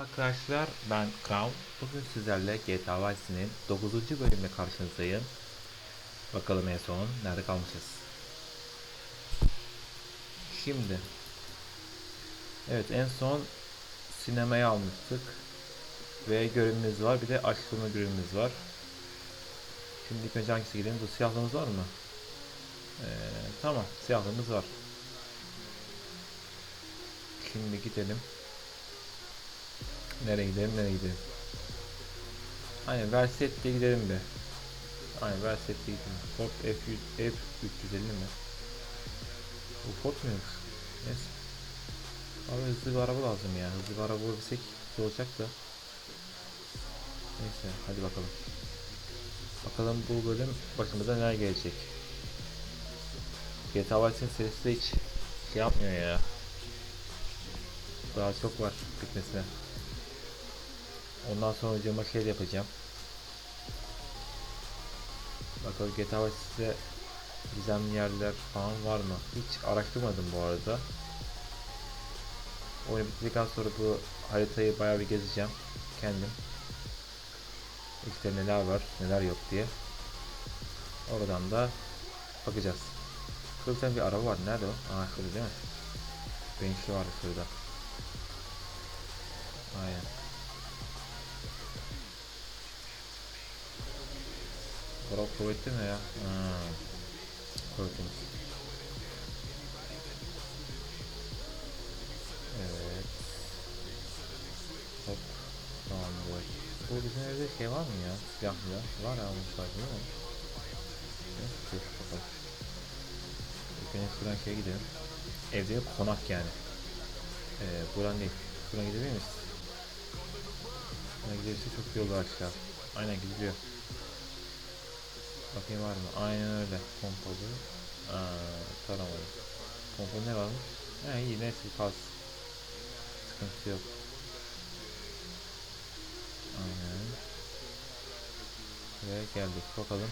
Arkadaşlar ben Kaan. Bugün sizlerle GTA Vice'nin 9. bölümle karşınızdayım. Bakalım en son nerede kalmışız. Şimdi. Evet en son sinemaya almıştık. Ve görevimiz var. Bir de açtırma görevimiz var. Şimdi ilk önce hangisi gidelim? Bu siyahlığımız var mı? Ee, tamam siyahlığımız var. Şimdi gidelim. Nereye gidelim nereye gidelim. Aynen Verset'te gidelim be. Aynen Verset'te gidelim. Ford F100, F350 mi? Bu Ford muymuş? Neyse. Abi hızlı bir araba lazım ya. Hızlı bir araba bulabilsek güzel olacak da. Neyse hadi bakalım. Bakalım bu bölüm başımıza neler gelecek. GTA Vice'in serisi hiç şey yapmıyor ya. Daha çok var bitmesine. Ondan sonra cama şey de yapacağım. Bakalım GTA Vice'de gizemli yerler falan var mı? Hiç araştırmadım bu arada. Oyunu bitirdikten sonra bu haritayı bayağı bir gezeceğim. Kendim. İşte neler var, neler yok diye. Oradan da bakacağız. Şurada bir araba var. Nerede o? Aa şurada değil mi? Benşli var şurada. Aynen. Bura kuvvetli mi ya? Hmm. Evet. Hop. Tamam bu. Bizim evde şey var mı ya? Silahlı. Var ya sadece değil mi? Dur bakalım. Önce şuradan şeye gidelim. Evde konak yani. Ee, buradan değil. Şuradan gidebilir miyiz? Şuradan giderse çok iyi olur aşağı. Aynen gidiliyor. Bakayım var mı? Aynen öyle. Pompalı. Aa, taramalı. Pompalı ne varmış? He iyi neyse kalsın. Sıkıntı yok. Aynen. Ve geldik. Bakalım.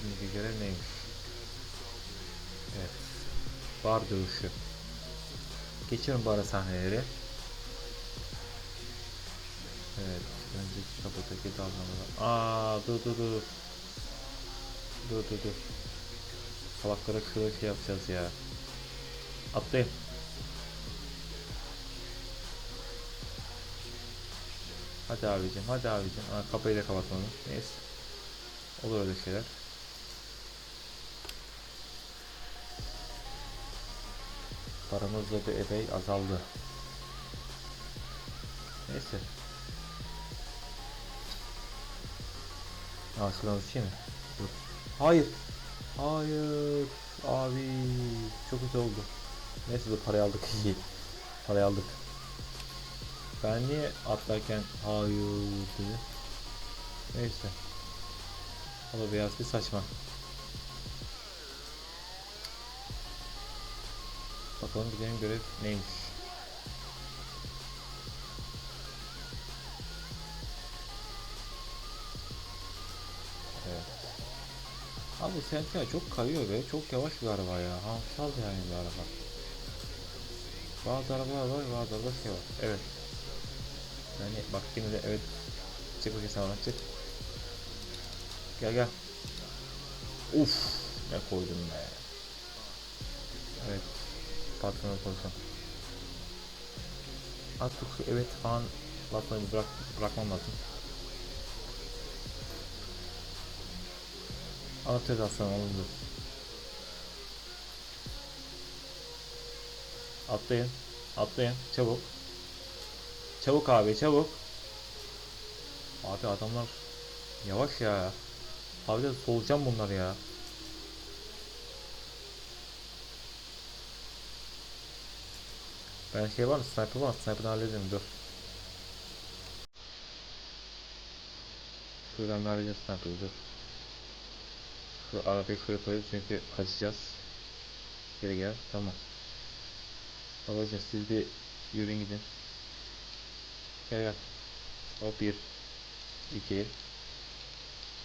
Şimdiki görev neymiş? Evet. Bar dövüşü. Geçiyorum bu ara sahneleri. Evet. Önceki kapıdaki dalgalar. Aa dur dur dur. Dur dur dur. Salaklara şöyle şey yapacağız ya. Atlayın. Hadi abicim, hadi abicim. Aa, kapıyı da kapatmadım. Neyse. Olur öyle şeyler. Paramız da bir epey azaldı. Neyse. Aa şuradan uçayım mı? Dur. Hayır. Hayır. Abi. Çok kötü oldu. Neyse dur parayı aldık. İyi. parayı aldık. Ben niye atlarken hayır dedi. Neyse. O da biraz bir saçma. Bakalım gidelim görev neymiş. Abi Sentinel çok kayıyor ve çok yavaş bir araba ya. Hamsal yani bir araba. Bazı arabalar var, bazı arabalar şey var. Evet. Yani bak yine de evet. Çık bakayım oradan çık. Gel gel. Uf, ne koydum be. Evet. Patronu koysam. Artık evet falan lafları bırak, bırakmam lazım. Anlatıyoruz aslında oğlum Atlayın. Atlayın. Çabuk. Çabuk abi çabuk. Abi adamlar yavaş ya. Abi de solucan bunlar ya. Ben şey var mı? Sniper var? Sniper'dan hallederim dur. Şuradan bir halledeceğiz sniper'ı dur. Şu arabayı şuraya çünkü kaçacağız. Geri gel tamam. Babacım siz bir yürüyün gidin. Gel gel. Hop 1 2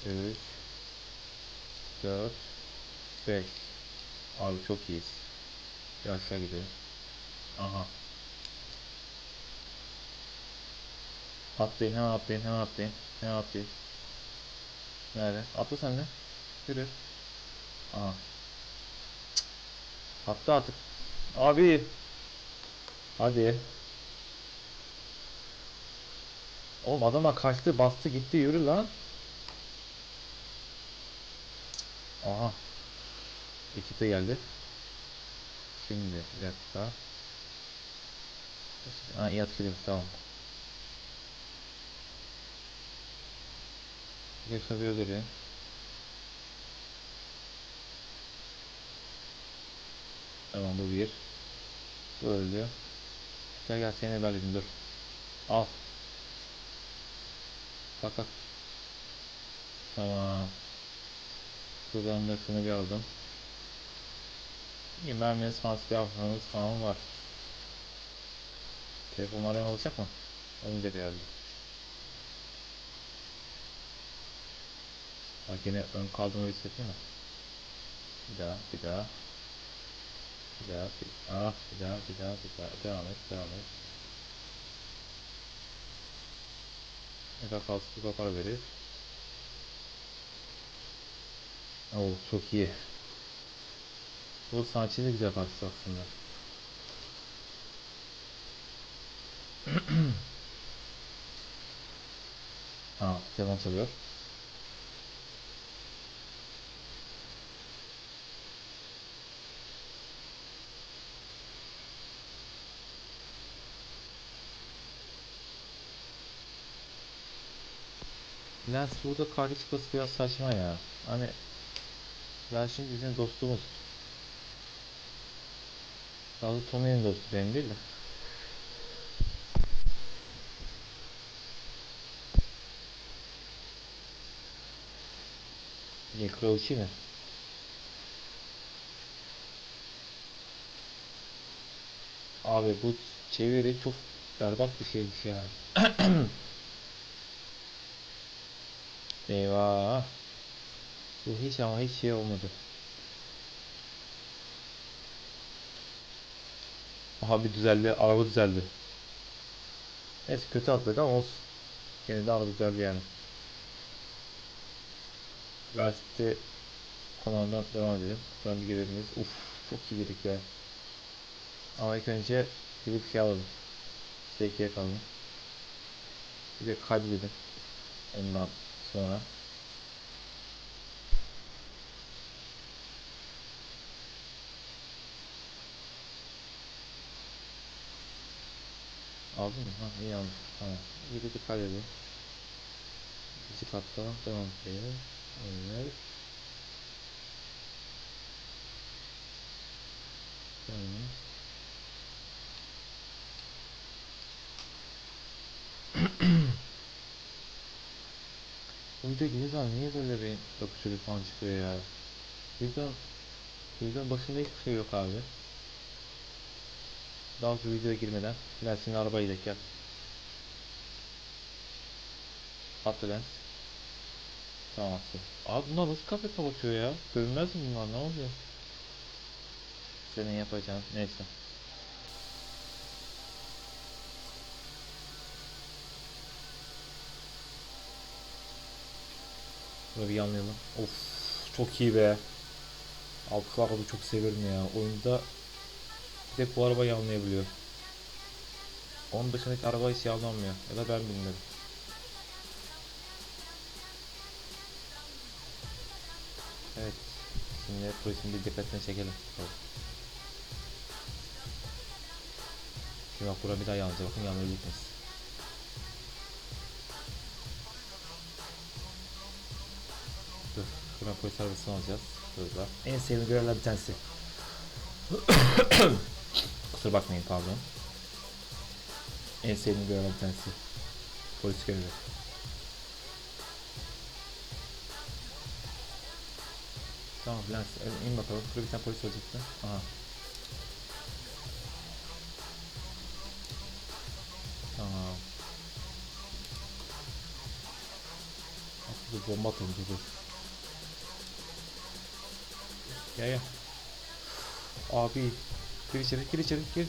3 4 5 Abi çok iyiyiz. Bir aşağı gidelim. Aha. Atlayın hemen atlayın hemen atlayın. Hemen atlayın. Nerede? Atla sen de. Yürü. Aha. Atla artık. Abi. Hadi. Oğlum adama kaçtı bastı gitti yürü lan. Aha. De geldi. Şimdi bir dakika. Ha iyi atışıyoruz tamam. Gel tabii Tamam bu bir. Bu öldü. Gel gel seni belirledim dur. Al. Bak bak. Tamam. Buradan da şunu bir aldım. İyi merminiz fansız yapmanız falan var. Telefon arayan olacak mı? Onu dedi herhalde. Bak yine ön kaldığımı hissettin mi? Bir daha, bir daha. Bir daha, bir, ah, bir daha, bir daha, bir daha. Devam et, devam et. Fazla bir kopar verir. Oo, çok iyi. Bu sanatçı da güzel parçası aslında. ha, telefon çalıyor. Lens burada karşı çıkması biraz saçma ya. Hani şimdi bizim dostumuz. Daha da Tommy'nin dostu benim değil de. Niye Crouch'i mi? Abi bu çeviri çok berbat bir şeymiş ya. Eyvah. Bu hiç ama hiç şey olmadı. Abi düzeldi, araba düzeldi. Neyse kötü atladık ama olsun. Yine de araba düzeldi yani. Üniversite konağından devam edelim. Buradan bir girebiliriz. Uf çok iyi girdik be. Ama ilk önce bir bir şey alalım. Sevkiye kaldım. Bir de kaydedelim. Ondan sonra. Aldın mı? Ha iyi aldım. Tamam. Bir de kaydedelim. İkinci katta devam edelim. Evet. Tamam. Video girdiği zaman niye böyle bir bakışları falan çıkıyor ya? Video, video başında hiçbir şey yok abi. Daha sonra videoya girmeden Lens'in arabayı da gel. Attı Lens. Tamam attı. Abi bunlar nasıl kafe kapatıyor ya? Görünmez mi bunlar ne oluyor? Senin yapacağın neyse. Böyle bir yanlayalım. Of çok iyi be. Altı arabayı çok severim ya. Oyunda bir tek bu araba yanlayabiliyor. Onun dışındaki araba hiç yanlanmıyor. Ya da ben bilmiyorum. Evet. Şimdi polisin bir dikkatini çekelim. Şimdi bak bura bir daha yanacak. Bakın yanlayabilecek miyiz? Buna polis arabasını alacağız. Hızla. En sevdiğim görevler bir tanesi. Kusura bakmayın pardon. En sevdiğim görevler bir tanesi. Polis görevi. Tamam Lens in bakalım. Şurada bir tane polis olacaktı. Aha. Tamam. Dur bomba dur dur. Gel gel. Abi. Gir içeri gir içeri gir.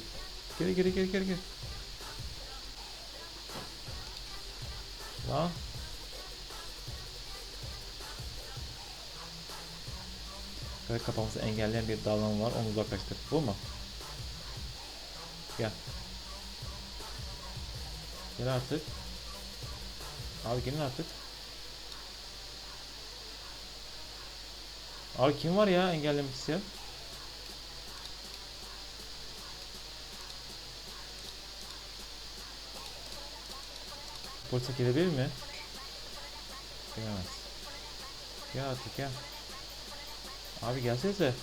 Gir gir gir gir gir. Lan. Kare kapaması engelleyen bir dallan var. Onu uzaklaştır. Bu mu? Gel. Gel artık. Abi gelin artık. Abi kim var ya engellemek isteyen? Polise gelebilir mi? Gelemez. Gel artık gel. Abi gelsenize.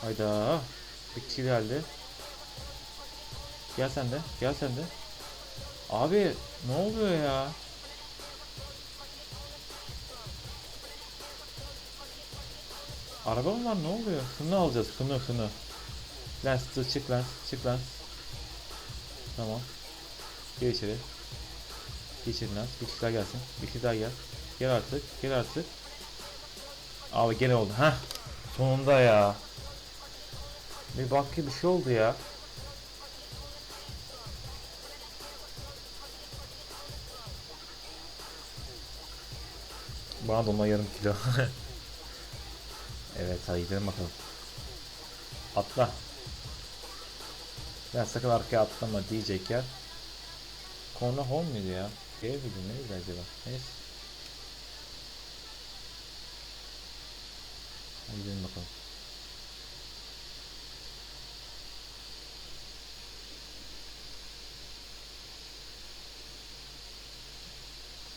Hayda. Bir kişi geldi. Gel sen de. Gel sen de. Abi ne oluyor ya? Araba mı var ne oluyor? Şunu alacağız şunu şunu. Lens çık lens çık lens. Tamam. Gir içeri. İçeri lens. Bir kişi daha gelsin. Bir kişi daha gel. Gel artık. Gel artık. Abi gene oldu. Heh. Sonunda ya. Bir bak ki bir şey oldu ya. Bana da yarım kilo. evet hadi gidelim bakalım. Atla. Ben sakın arkaya atlama diyecekken. Corner home muydu ya? Ev miydi neydi acaba? Neyse. Hadi gidelim bakalım.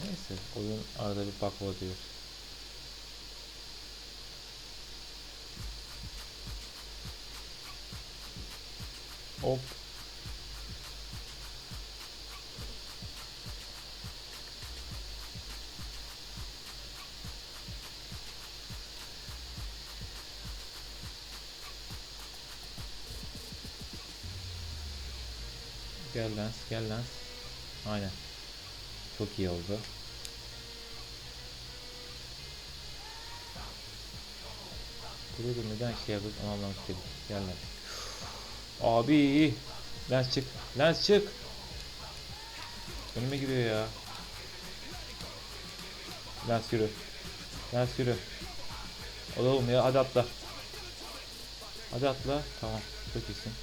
Neyse oyun arada bir bug oluyor. Hop. Gel lens, gel lens. Aynen. Çok iyi oldu. Burada neden şey onu anlamak istedim. Gel lens. Abi lens çık. Lens çık. Önüme giriyor ya. Lens yürü. Lens yürü. Oğlum ya hadi atla. Hadi atla. Tamam. Çok iyisin.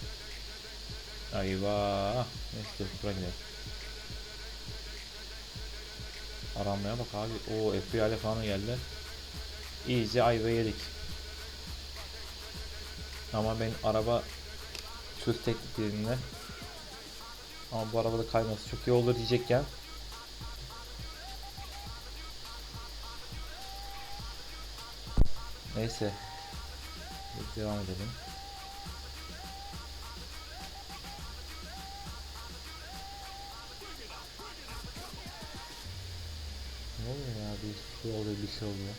Eyvah. Neyse bırak gidelim. Aranmaya bak abi. O FBI ile falan geldi. İyice ayva yedik. Ama ben araba söz tekniklerinde. Ama bu arabada kayması çok iyi olur diyecekken. Neyse. Devam edelim. Ne oluyor ya? Bir şey oluyor bir şey oluyor.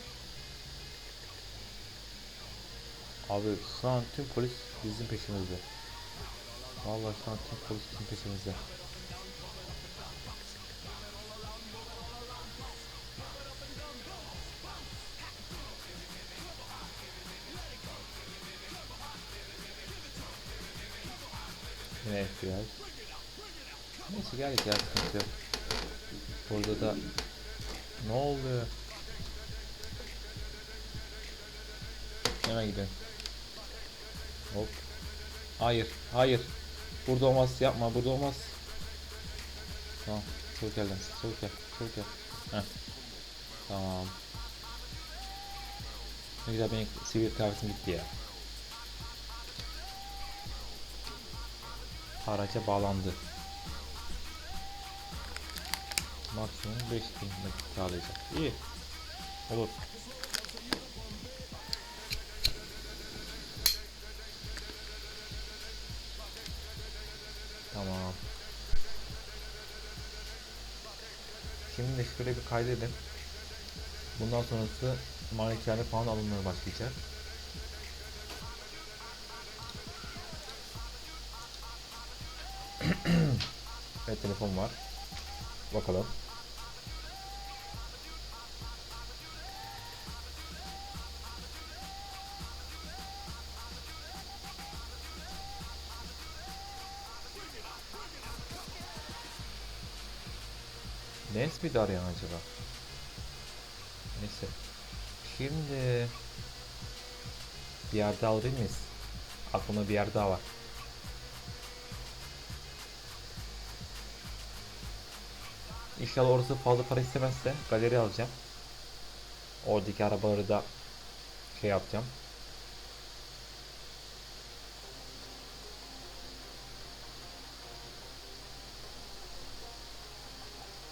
Abi şu an tüm polis bizim peşimizde. Vallahi şu an tüm polis bizim peşimizde. Yine FBI. Neyse geldik ya sıkıntı yok. Burada da ne oluyor? Hemen gidelim. Hop. Hayır, hayır. Burada olmaz, yapma, burada olmaz. Tamam, çabuk gel çabuk gel, çabuk gel. Heh. Tamam. Ne güzel benim sivil kıyafetim gitti ya. Araca bağlandı. Maksimum 5 bin nakit sağlayacak. İyi. Olur. Şimdi de şöyle bir kaydedelim. Bundan sonrası malikane falan alınmaya başlayacak. evet telefon var. Bakalım. De arayan acaba? Neyse. Şimdi bir yer daha alabilir miyiz? Aklımda bir yer daha var. İnşallah orası fazla para istemezse galeri alacağım. Oradaki arabaları da şey yapacağım.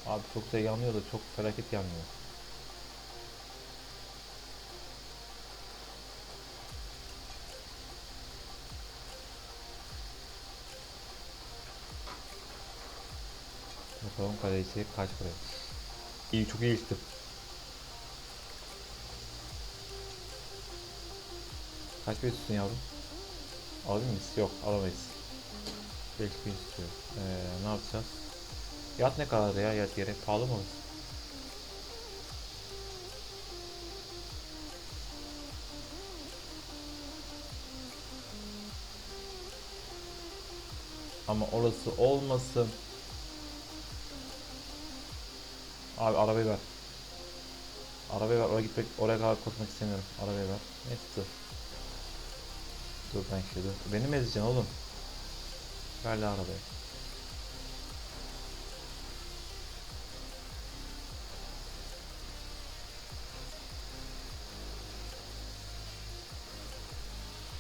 Abi çok da yanmıyor da çok felaket yanmıyor. Bakalım kaleci kaç para? İyi çok iyi işte. Kaç bir istiyorsun yavrum? Alır mıyız? Yok alamayız. 5000 istiyor. Ee, ne yapacağız? Yat ne kadar ya yat yere? Pahalı mı? Ama orası olmasın. Abi arabayı ver. Arabayı ver. Oraya gitmek, oraya kadar koşmak istemiyorum. Arabayı ver. Neyse dur. Dur ben şimdi. Beni mi ezeceksin oğlum? Ver la arabayı.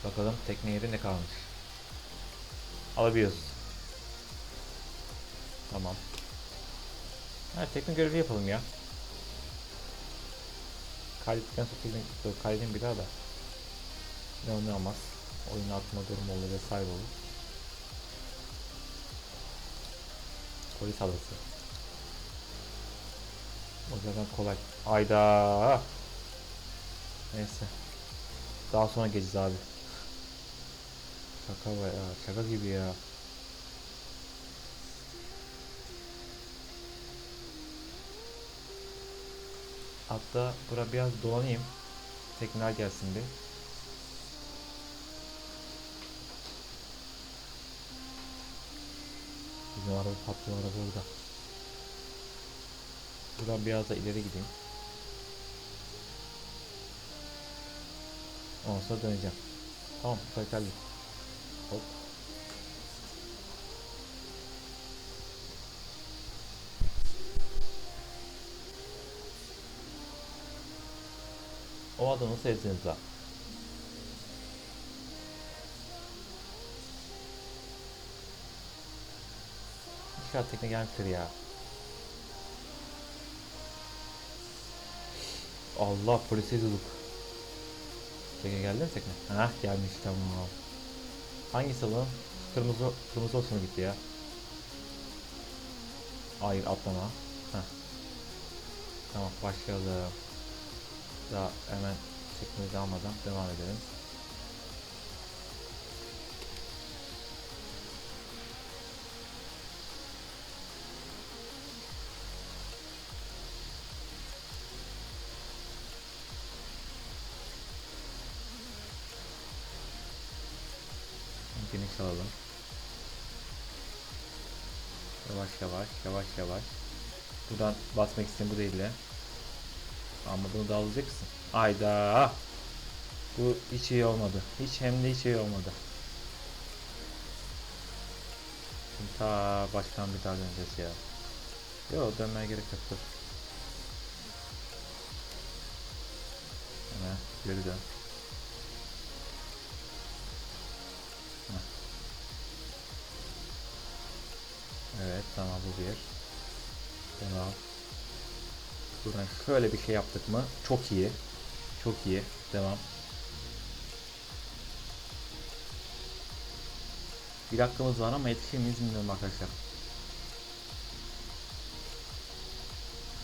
Bakalım tekne yeri ne kalmış. Alabiliyoruz. Tamam. Ha tekne görevi yapalım ya. Kaydettikten sonra kaydedeyim bir daha da. Ne olur olmaz. Oyun atma durumu olur vesaire olur. Polis adası. O zaten kolay. Ayda. Neyse. Daha sonra geleceğiz abi. Şaka var ya. Şaka gibi ya. Hatta bura biraz dolanayım. Tekneler gelsin bir. Bizim araba patlıyor araba orada. Buradan biraz da ileri gideyim. Ondan sonra döneceğim. Tamam, yeterli. Hop. O adamı sevdiniz ha. İnşaat tekne gelmiştir ya. Allah polise yazılık. Tekne geldi mi tekne? Hah gelmiş tamam. Hangisi lan? Kırmızı kırmızı olsun gitti ya. Hayır atlama. Heh. Tamam başlayalım. Daha hemen tekneyi almadan devam edelim. Alalım. Yavaş yavaş, yavaş yavaş. Buradan basmak istedim bu değil de. Ama bunu da alacaksın. Ayda. Bu hiç iyi olmadı. Hiç hem de hiç iyi olmadı. Şimdi ta baştan bir daha döneceğiz ya. Yok dönmeye gerek yok dur. Hemen geri dön. Evet tamam bu bir. Devam. Buradan şöyle bir şey yaptık mı? Çok iyi. Çok iyi. Devam. Bir dakikamız var ama yetişir miyiz bilmiyorum arkadaşlar.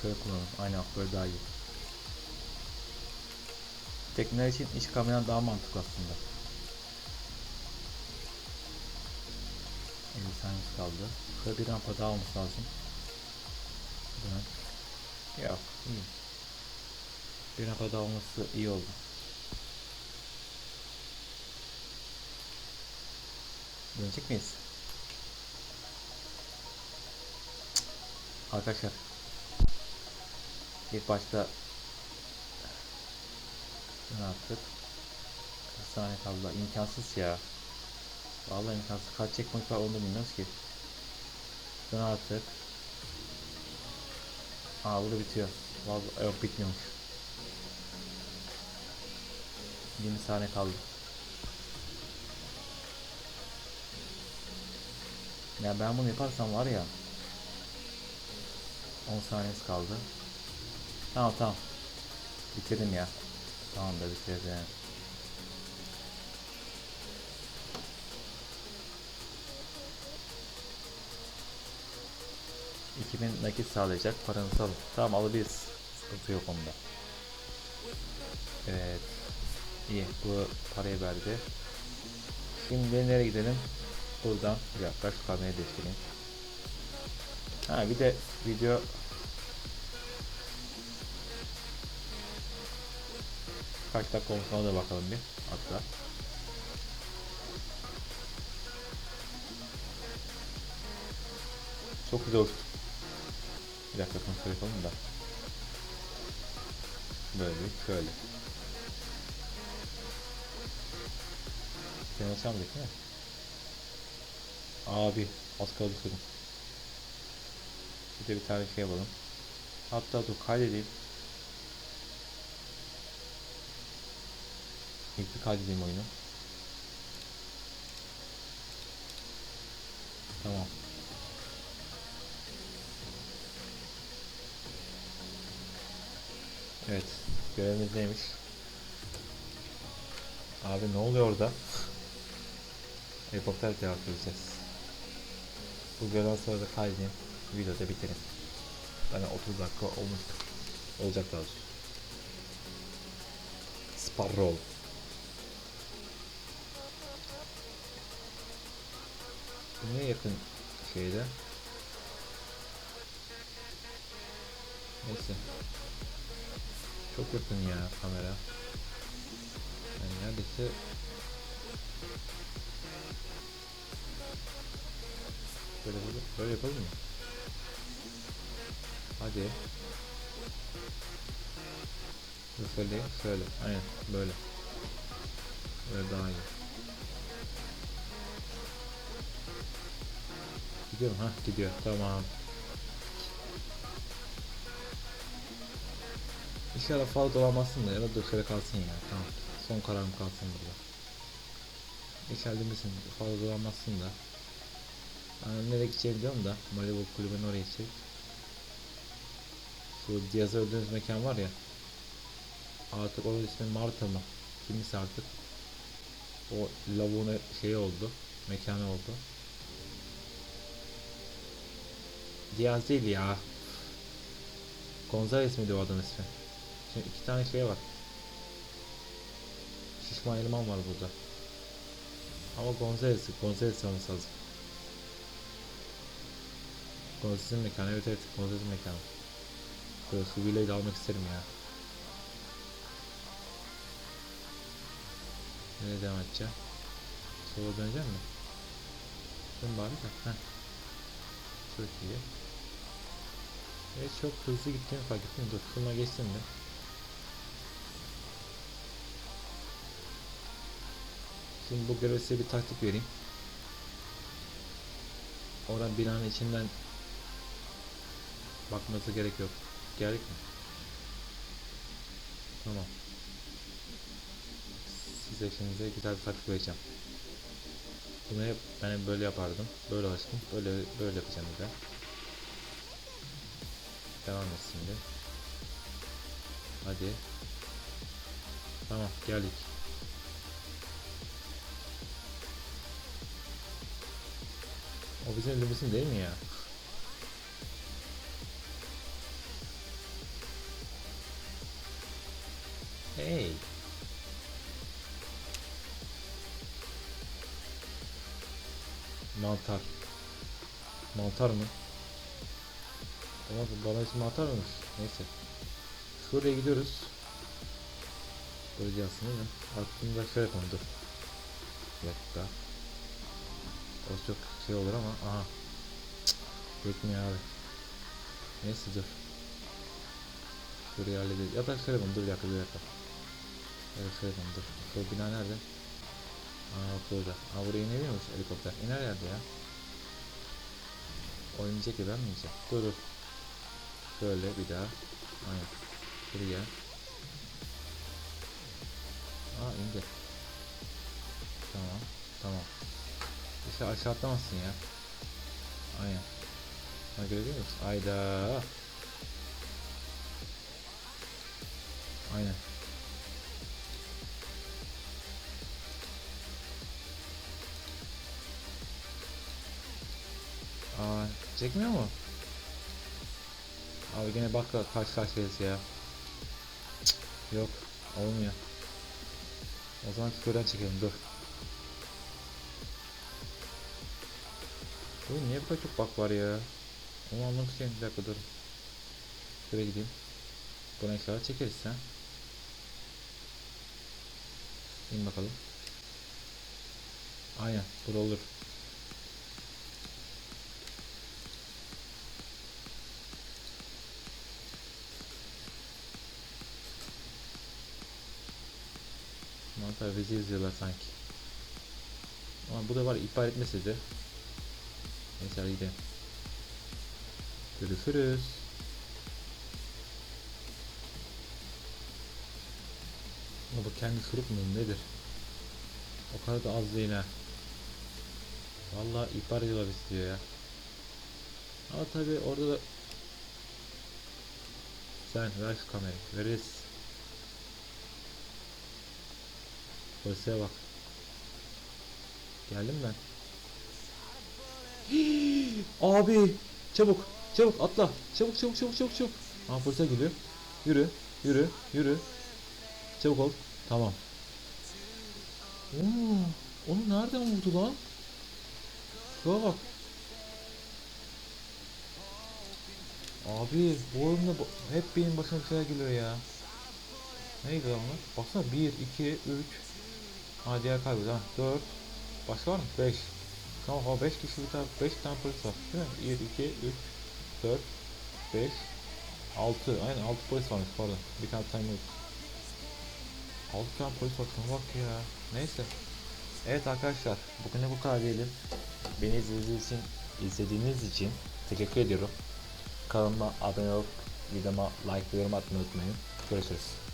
Şöyle kullanalım. Aynen böyle daha iyi. Tekneler için iç kameradan daha mantıklı aslında. 50 saniyesi kaldı. Şöyle bir rampa daha olması lazım. Dön. Yok iyi. Bir rampa daha olması iyi oldu. Dönecek miyiz? Arkadaşlar İlk başta ne yaptık? Kaç saniye kaldı? İmkansız ya. Vallahi imkansız. Kaç checkpoint var onu da bilmiyoruz ki. Şunu attık. Aa burada bitiyor. Vallahi yok bitmiyormuş. 20 saniye kaldı. Ya ben bunu yaparsam var ya 10 saniyesi kaldı. Tamam tamam. Bitirdim ya. Tamam da bitirdim. ...2000 nakit sağlayacak paranızı alın. Tamam alabiliriz. Sıkıntı yok onda. Evet. İyi bu parayı verdi. Şimdi nereye gidelim? Buradan bir dakika şu kamerayı değiştireyim. Ha bir de video kaç dakika olmuş da bakalım bir hatta. Çok güzel oldu. Bir dakika kontrol yapalım da. Böyle şöyle. Sen açamadık değil mi? Abi az kaldı sürüm. Bir de bir tane şey yapalım. Hatta dur kaydedeyim. İlk bir kaydedeyim oyunu. Tamam. Evet. Görevimiz neymiş? Abi ne oluyor orada? Helikopter cevap vereceğiz. Bu görevden sonra da kaydedeyim. Videoda bitirin. Yani 30 dakika olmuştur. Olacak daha doğrusu. Sparrow. Bu niye yakın şeyde? Neyse. Çok yakın ya kamera. Yani neredeyse Böyle böyle, böyle yapalım mı? Hadi. Dur şöyle, şöyle. Aynen böyle. Böyle daha iyi. Gidiyor mu? Ha gidiyor. Tamam. İnşallah fazla dolanmazsın da ya da şöyle kalsın ya. Tamam. Son kararım kalsın burada. İnşallah demesin fazla dolanmazsın da. Yani nereye gideceğimi biliyorum da Malibu kulübünün oraya gidecek. Şu Diaz'ı öldüğünüz mekan var ya. Artık onun ismi Marta mı? Kimisi artık. O lavuğun şeyi oldu. Mekanı oldu. Diaz değil ya. Gonzales miydi o adam ismi? İki tane şey var. Şişman eleman var burada. Ama Gonzales, Gonzales olması lazım. Gonzales'in mekanı, evet evet Gonzales'in mekanı. Böyle su almak isterim ya. Nereye devam edeceğim? Sola döneceğim mi? Dön bari de. Heh. Çok iyi. Evet çok hızlı gittiğimi fark ettim. Dur şuna geçtim mi? Şimdi bu göreve size bir taktik vereyim. Oradan binanın içinden bakması gerek yok. Gerek mi? Tamam. Size şimdi güzel bir taktik vereceğim. Bunu hep ben hep böyle yapardım. Böyle alıştım. Böyle böyle yapacağım bir de. Devam et şimdi. Hadi. Tamam geldik. O bizim elimizin değil mi ya? Hey. Mantar. Mantar mı? Ama bu bana ismi mantar mıymış? Neyse. Şuraya gidiyoruz. Böyle aslında değil mi? Aklımda şöyle dur. Bir dakika. O çok şey olur ama aha. Cık, Yetmiyor abi. Neyse dur. Şurayı hallederiz. Ya şöyle yapalım. Dur bir dakika bir dakika. Şöyle yapalım dur. Şu bina nerede? Aa bak burada. Aa buraya inebiliyor musun helikopter? İner yerde ya. Oynayacak ya ben mi yiyeceğim? Dur dur. Şöyle bir daha. Aynen. Buraya. Aa indi. Tamam. Tamam. İşte aşağı atlamazsın ya. Aynen. Buna göre değil misin? Ayda. Aynen. Aa, çekmiyor mu? Abi gene bak karşı karşıyayız ya. Cık, yok, olmuyor. O zaman küfürden çekelim, dur. Bu niye bu çok bak var ya? Onu anlamak için bir dakika dur. Şuraya gideyim. Buna inşallah çekeriz sen. İn bakalım. Aynen, bu olur. Mantar bizi izliyorlar sanki. Ama bu da var ihbar etmesi de. Neyse hadi gidelim. Görüşürüz. Ama bu kendi sırık mı nedir? O kadar da az değil ha. Vallahi ihbar ediyorlar bizi diyor ya. Ama tabi orada da sen ver şu kamerayı. Veririz. Polise bak. Geldim ben. Abi çabuk çabuk atla çabuk çabuk çabuk çabuk çabuk. Aa polise geliyor. Yürü yürü yürü. Çabuk ol. Tamam. Oo, onu nereden vurdu lan? Şuna bak. Abi bu oyunda hep benim başıma bir şeyler geliyor ya. Neydi lan onlar? Baksana 1, 2, 3. Ha diğer kaybı ha 4. Başka var mı? 5. Tamam o 5 kişi bir tane 5 tane polis var. Değil mi? 1, 2, 3, 4, 5, 6. Aynen 6 polis varmış pardon. Bir tane time yok. 6 tane polis var. Bak ya. Neyse. Evet arkadaşlar. Bugüne bu kadar diyelim. Beni izlediğiniz için, izlediğiniz için teşekkür ediyorum. Kanalıma abone olup videoma like ve yorum atmayı unutmayın. Görüşürüz.